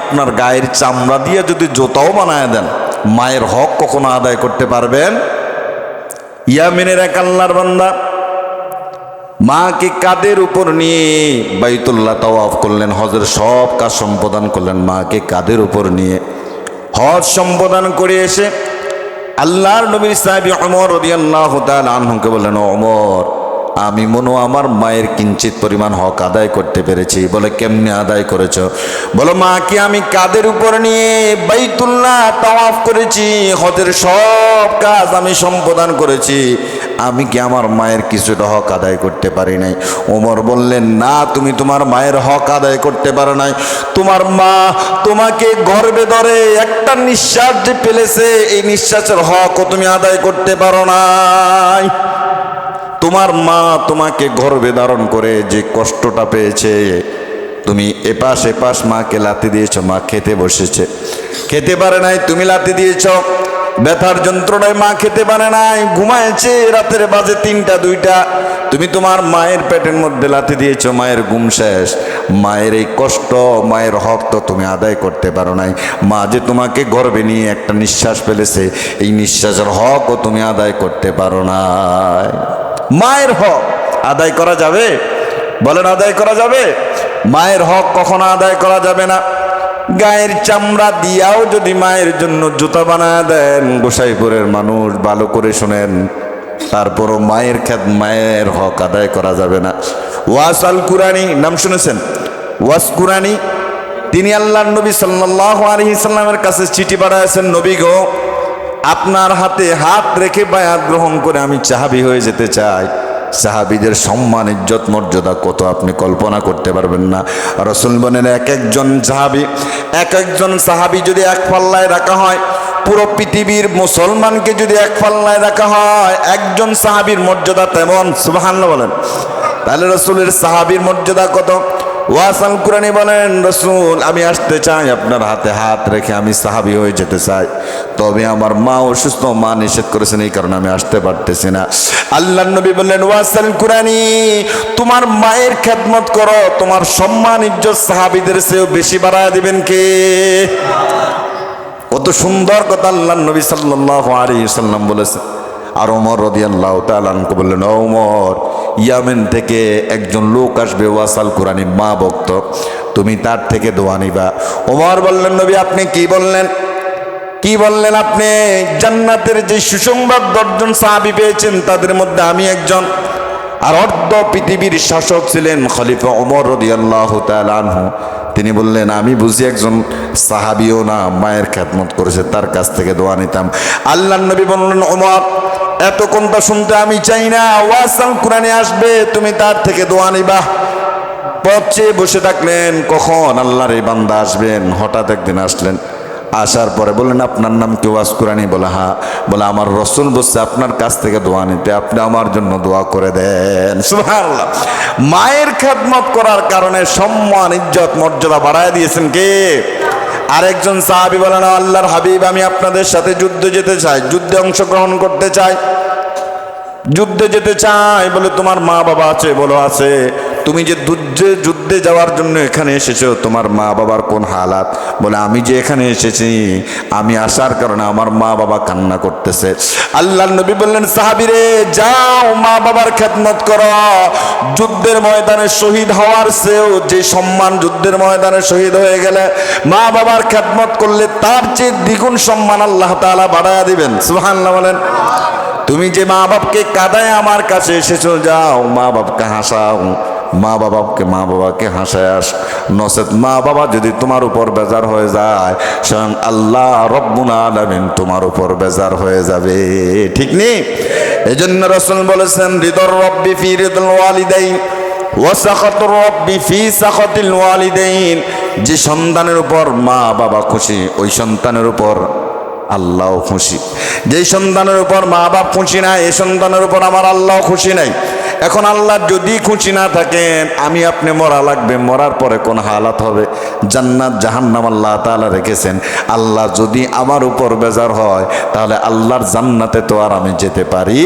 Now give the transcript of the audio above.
আপনার গায়ের চামড়া দিয়ে যদি জোতাও বানায় দেন, মায়ের হক কখনো আদায় করতে পারবেন? ইয়ামিনের এক আল্লাহর বান্দা। মাকে কাদের উপর নিয়ে বাইতুল্লাহ তাওয়াফ করলেন, হজের সব কাজ সম্পাদন করলেন, মাকে কাদের উপর নিয়ে? হজ সম্পাদন করে এসে আল্লাহর নবীর সাহেব অমর রদি আল্লাহ আনহুকে বললেন অমর আমি মনো আমার মায়ের কিঞ্চিত পরিমাণ হক আদায় করতে পেরেছি। বলে কেমনে আদায় করেছ? বলো মা কি আমি কাদের উপর নিয়ে বাইতুল্লাহ তাওয়াফ করেছি? হজের সব কাজ আমি সম্পাদন করেছি। আমি কি আমার মায়ের কিছুটা হক আদায় করতে পারি নাই? ওমর বললেন, না, তুমি তোমার মায়ের হক আদায় করতে পারো নাই। তোমার মা তোমাকে গর্বে ধরে একটা নিঃশ্বাস যে ফেলেছে, এই নিঃশ্বাসের হকও তুমি আদায় করতে পারো নাই। তোমার মা তোমাকে গর্বে ধারণ করে যে কষ্টটা পেয়েছে, তুমি এপাশ এপাশ মাকে লাতি দিয়েছ, মা খেতে বসেছে। খেতে পারে নাই, তুমি লাতি দিয়েছ। ব্যথার যন্ত্রণায় মা খেতে পারে নাই, ঘুমায়েছে, রাতের বাজে তিনটা, দুইটা। তুমি তোমার মায়ের পেটের মধ্যে লাথি দিয়েছ, মায়ের ঘুম শেষ। মায়ের এই কষ্ট, মায়ের হক তো তুমি আদায় করতে পারো নাই। মা যে তোমাকে গর্বে নিয়ে একটা নিঃশ্বাস ফেলেছে, এই নিঃশ্বাসের হকও তুমি আদায় করতে পারো নাই। মায়ের হক আদায় করা যাবে? বলেন, আদায় করা যাবে? মায়ের হক কখনো আদায় করা যাবে না। গায়ের চামড়া দিয়াও যদি মায়ের জন্য জুতা বানায় দেন, গোসাইপুরের মানুষ ভালো করে শোনেন, তারপরও মায়ের খ্যাত মায়ের হক আদায় করা যাবে না। ওয়াস আল কুরানি, নাম শুনেছেন? ওয়াস কুরানি, তিনি আল্লাহ নবী সাল্লাহ আলহি সাল্লামের কাছে চিঠি পাঠাইছেন নবী গো আপনার হাতে হাত রেখে বায়াত গ্রহণ করে আমি চাহাবি হয়ে যেতে চাই। সাহাবিদের সম্মান, ইজ্জত, মর্যাদা কত আপনি কল্পনা করতে পারবেন না। রসুল বনের এক একজন সাহাবি, এক একজন সাহাবি যদি এক পাল্লায় রাখা হয়, পুরো পৃথিবীর মুসলমানকে যদি এক পাল্লায় রাখা হয়, একজন সাহাবির মর্যাদা তেমন সুবাহান্ন বলেন। তাহলে রসুলের সাহাবির মর্যাদা কত? ওয়াসাল কুরানি বলেন, রসুল, আমি আসতে চাই, আপনার হাতে হাত রেখে আমি সাহাবি হয়ে যেতে চাই। তবে আমার মা অসুস্থ, মা নিষেধ করেছেন, এই কারণে আমি আসতে পারতেছি না। আল্লাহ নবী বললেন, ওয়াসাল কুরানি তোমার মায়ের খেদমত করো, তোমার সম্মান ইজ্জত সাহাবিদের চেয়েও বেশি বাড়ায় দিবেন কে? কত সুন্দর কথা আল্লাহ নবী সাল্লাহ আলী সাল্লাম বলেছেন। আর ওমর রদি আল্লাহ তালকে বললেন ওমর ইয়ামেন থেকে একজন লোক আসবে, ওয়াসাল কোরআনে মা ভক্ত। তুমি তার থেকে দোয়া নিবা। ওমর বললেন, নবী, আপনি কি বললেন? কি বললেন আপনি? জান্নাতের যে সুসংবাদ দশজন সাহাবি পেয়েছেন, তাদের মধ্যে আমি একজন। আর অর্ধ পৃথিবীর শাসক ছিলেন খলিফা ওমর রদিয়াল্লাহ তালহু তিনি বললেন, আমি বুঝি একজন সাহাবিও না, মায়ের খ্যাতমত করেছে, তার কাছ থেকে দোয়া নিতাম। আল্লাহ নবী বললেন, ওমর এত কোনটা শুনতে আমি চাই না ওয়াসাল কোরআনে আসবে, তুমি তার থেকে দোয়া নিবা। চেয়ে বসে থাকলেন, কখন আল্লাহর এই বান্দা আসবেন, হঠাৎ একদিন আসলেন। আসার পরে বললেন, আপনার নাম কি ওয়াজ কুরানি বলে হ্যাঁ বলে, আমার রসুল বসছে আপনার কাছ থেকে দোয়া নিতে, আপনি আমার জন্য দোয়া করে দেন। মায়ের খেদমত করার কারণে সম্মান, ইজ্জত, মর্যাদা বাড়ায় দিয়েছেন কে? আরেকজন সাহাবি বলেন, আল্লাহর হাবিব, আমি আপনাদের সাথে যুদ্ধ যেতে চাই, যুদ্ধে অংশগ্রহণ করতে চাই, যুদ্ধে যেতে চাই বলে তোমার মা বাবা আছে, বলো, আছে। তুমি যে যুদ্ধে যুদ্ধে যাওয়ার জন্য এখানে এসেছ, তোমার মা বাবার কোন হালাত? বলে, আমি যে এখানে এসেছি, আমি আসার কারণে আমার মা বাবা কান্না করতেছে। আল্লাহ নবী বললেন, সাহাবিরে, যাও, মা বাবার খেদমত করো। যুদ্ধের ময়দানে শহীদ হওয়ার চেয়েও যে সম্মান যুদ্ধের ময়দানে শহীদ হয়ে গেলে, মা বাবার খেদমত করলে তার চেয়ে দ্বিগুণ সম্মান আল্লাহ তাআলা বাড়ায়া দিবেন। সুবহানাল্লাহ বলেন। তুমি যে মা বাপকে কাদায় আমার কাছে এসেছ, যাও, মা বাপকে হাসাও। মা বাবাকে মা বাবাকে হাসায় আস। নসেত মা বাবা যদি তোমার উপর বেজার হয়ে যায়, স্বয়ং আল্লাহ রব্বুল আলামিন তোমার উপর বেজার হয়ে যাবে। ঠিক নেই? এই জন্য রসুল বলেছেন হৃদর রব্বি ফি হৃদল ওয়ালিদাইন ওয়াসাখাতুর রব্বি ফি সাখাতিল ওয়ালিদাইন। যে সন্তানের উপর মা বাবা খুশি, ওই সন্তানের উপর আল্লাহ খুশি। যেই সন্তানের উপর মা বাপ খুশি নাই, এই সন্তানের উপর আমার আল্লাহ খুশি নাই। এখন আল্লাহ যদি খুশি না থাকেন, আমি আপনি মরা লাগবে, মরার পরে কোন হালাত হবে? জান্নাত জাহান্নাম আল্লাহ তালা রেখেছেন। আল্লাহ যদি আমার উপর বেজার হয়, তাহলে আল্লাহর জান্নাতে তো আর আমি যেতে পারি